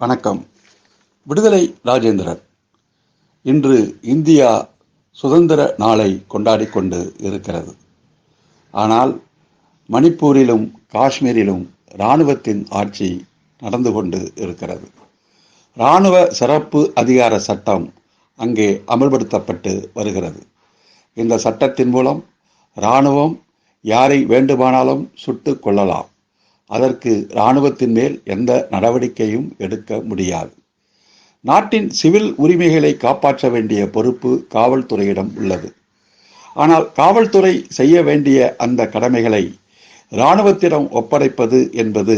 வணக்கம். விடுதலை ராஜேந்திரன். இன்று இந்தியா சுதந்திர நாளை கொண்டாடி கொண்டு இருக்கிறது. ஆனால் மணிப்பூரிலும் காஷ்மீரிலும் இராணுவத்தின் ஆட்சி நடந்து கொண்டு இருக்கிறது. இராணுவ சிறப்பு அதிகார சட்டம் அங்கே அமல்படுத்தப்பட்டு வருகிறது. இந்த சட்டத்தின் மூலம் இராணுவம் யாரை வேண்டுமானாலும் சுட்டுக் கொள்ளலாம். அதற்கு இராணுவத்தின் மேல் எந்த நடவடிக்கையும் எடுக்க முடியாது. நாட்டின் சிவில் உரிமைகளை காப்பாற்ற வேண்டிய பொறுப்பு காவல்துறையிடம் உள்ளது. ஆனால் காவல்துறை செய்ய வேண்டிய அந்த கடமைகளை இராணுவத்திடம் ஒப்படைப்பது என்பது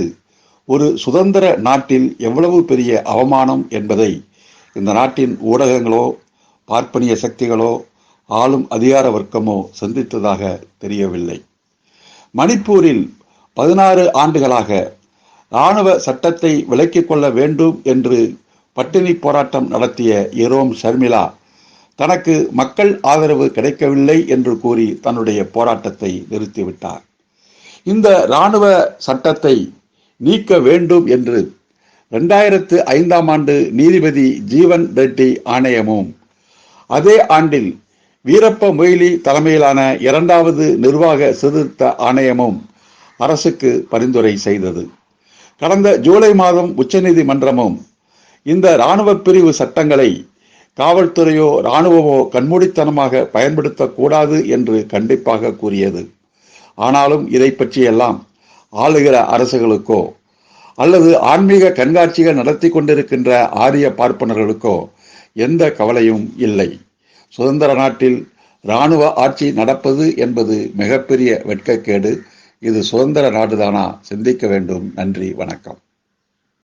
ஒரு சுதந்திர நாட்டில் எவ்வளவு பெரிய அவமானம் என்பதை இந்த நாட்டின் ஊடகங்களோ பார்ப்பனிய சக்திகளோ ஆளும் அதிகார வர்க்கமோ சந்தித்ததாக தெரியவில்லை. மணிப்பூரில் பதினாறு ஆண்டுகளாக இராணுவ சட்டத்தை விலக்கிக் கொள்ள வேண்டும் என்று பட்டினி போராட்டம் நடத்திய இரோம் ஷர்மிளா தனக்கு மக்கள் ஆதரவு கிடைக்கவில்லை என்று கூறி தன்னுடைய போராட்டத்தை நிறுத்திவிட்டார். இந்த இராணுவ சட்டத்தை நீக்க வேண்டும் என்று ரெண்டாயிரத்து ஐந்தாம் ஆண்டு நீதிபதி ஜீவன் ரெட்டி ஆணையமும் அதே ஆண்டில் வீரப்ப மொய்லி தலைமையிலான இரண்டாவது நிர்வாக சீர்திருத்த ஆணையமும் அரசுக்கு பரிந்துரை செய்தது. கடந்த ஜூலை மாதம் உச்சநீதிமன்றமும் இந்த இராணுவ பிரிவு சட்டங்களை காவல்துறையோ இராணுவமோ கண்மூடித்தனமாக பயன்படுத்தக்கூடாது என்று கண்டிப்பாக கூறியது. ஆனாலும் இதை பற்றியெல்லாம் ஆளுகிற அரசுகளுக்கோ அல்லது ஆன்மீக கண்காட்சிகள் நடத்தி கொண்டிருக்கின்ற ஆரிய பார்ப்பனர்களுக்கோ எந்த கவலையும் இல்லை. சுதந்திர நாட்டில் இராணுவ ஆட்சி நடப்பது என்பது மிகப்பெரிய வெட்கக்கேடு. இது சுதந்திர நாடுதானா? சிந்திக்க வேண்டும். நன்றி வணக்கம்.